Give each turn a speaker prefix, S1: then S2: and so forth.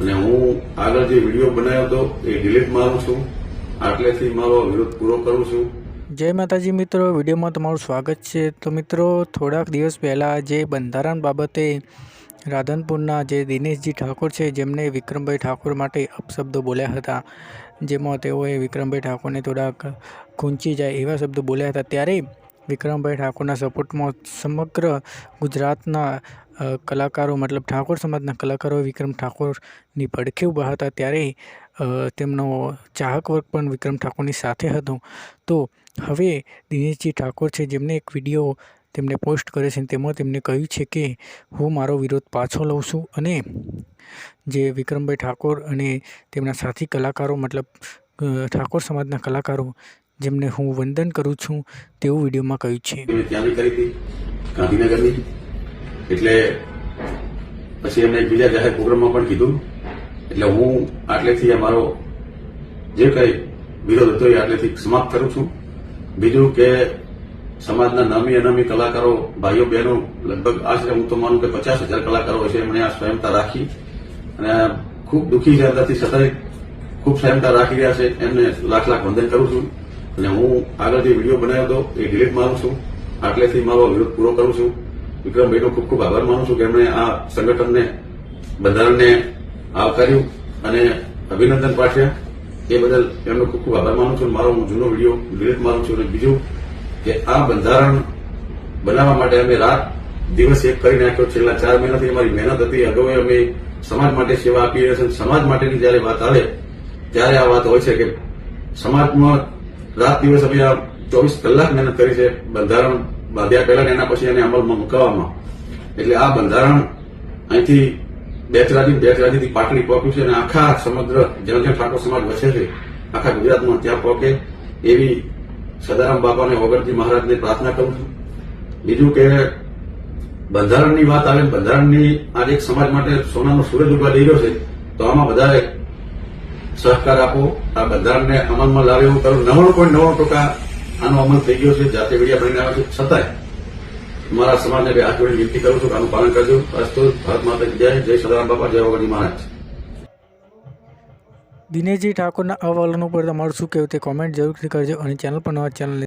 S1: અને હું આગળ જે વીડિયો બનાવ્યો હતો, એ ડિલીટ મારું છું. આટલેથી મારો વિરોધ પૂરો કરું છું.
S2: જય માતાજી મિત્રો, વિડીયોમાં તમારું સ્વાગત છે. તો મિત્રો, થોડાક દિવસ પહેલાં જે બંધારણ બાબતે રાધનપુરના જે દિનેશજી ઠાકોર છે, જેમને વિક્રમભાઈ ઠાકોર માટે અપશબ્દો બોલ્યા હતા, જેમાં તેઓએ વિક્રમભાઈ ઠાકોરને થોડાક ખૂંચી જાય એવા શબ્દો બોલ્યા હતા, ત્યારે વિક્રમભાઈ ઠાકોરના સપોર્ટમાં સમગ્ર ગુજરાતના કલાકારો મતલબ ઠાકોર સમાજના કલાકારો વિક્રમ ઠાકોરની પડખે ઊભા હતા ત્યારે તેમનો ચાહક વર્ગ પણ વિક્રમ ઠાકોરની સાથે હતો. તો હવે દિનેશજી ઠાકોર છે જેમને એક વીડિયો તેમને પોસ્ટ કરે છે તેમાં તેમને કહ્યું છે કે, હું મારો વિરોધ પાછો લઉં છું અને જે વિક્રમભાઈ ઠાકોર અને તેમના સાથી કલાકારો મતલબ ઠાકોર સમાજના કલાકારો જેમને હું વંદન કરું છું તેવું વિડીયોમાં કહ્યું છે.
S1: ગાંધીનગરની. એટલે પછી એમને બીજા જાહેર પ્રોગ્રામમાં પણ કીધું. એટલે હું આટલેથી અમારો જે કંઈ વિરોધ હતો એ આટલેથી સમાપ્ત કરું છું. બીજું કે સમાજના નામી અનામી કલાકારો, ભાઈઓ, બહેનો, લગભગ આશરે હું તો માનું કે પચાસ હજાર કલાકારો હશે એમણે આ સ્વયંતા રાખી. અને ખૂબ દુઃખી છે અંદરથી છતાંય ખૂબ સ્વયંતા રાખી રહ્યા છે. એમને લાખ લાખ વંદન કરું છું. અને હું આગળ જે વીડિયો બનાવ્યો હતો એ ડિલીટ મારું છું. આટલેથી મારો વિરોધ પૂરો કરું છું. વિક્રમભાઈનો ખૂબ ખૂબ આભાર માનું છું કે એમણે આ સંગઠનને, બંધારણને આવકાર્યું અને અભિનંદન પાઠવ્યા એ બદલ એમનો ખૂબ ખૂબ આભાર માનું છું. મારો હું જૂનો વીડિયો ડિલીટ મારું છું અને બીજું કે આ બંધારણ બનાવવા માટે અમે રાત દિવસ એક કરી નાખ્યો. છેલ્લા ચાર મહિનાથી અમારી મહેનત હતી. અગાઉ અમે સમાજ માટે સેવા આપી રહ્યા છે સમાજ માટેની જયારે વાત આવે, ત્યારે આ વાત હોય છે કે સમાજમાં રાત દિવસ અમે આ ચોવીસ કલાક મહેનત કરી છે. બંધારણ બાંધ્યા પહેલા એના પછી એને અમલમાં મુકાવવામાં. એટલે આ બંધારણ અહીંથી બેચરાજી બેચરાજીથી પાટડી પહોંચ્યું છે અને આખા સમગ્ર જ્યાં ઠાકોર સમાજ વસે છે. આખા ગુજરાતમાં ત્યાં પહોંચે. એવી સદારામ બાપાને ઓગરજી મહારાજને પ્રાર્થના કરું છું. બીજું કે બંધારણની વાત આવે, બંધારણની આજે એક સમાજ માટે સોનાનો સૂરજ ઊભા લઈ રહ્યો છે, તો આમાં વધારે સહકાર આપો. આ બંધારણને અમલમાં લાવે એવું કરું. નવ્વાણું પોઈન્ટ નવ્વાણું ટકા આનો અમલ થઈ ગયો છે, જાતે વીડિયા બનીને આવે છે. છતાંય મારા સમાજને બે હાથ જોડી વિનંતી કરું છું કે આનું પાલન કરજો. અસ્તુ, ભારત માતા જય. જય સદારામ બાપા, જય વગરની મહારાજ.
S2: દિનેશજી ઠાકોરના અહવાલો ઉપર તમારું શું કહેવું તે કોમેન્ટ જરૂરથી કરજો અને ચેનલ પર નવા ચેનલ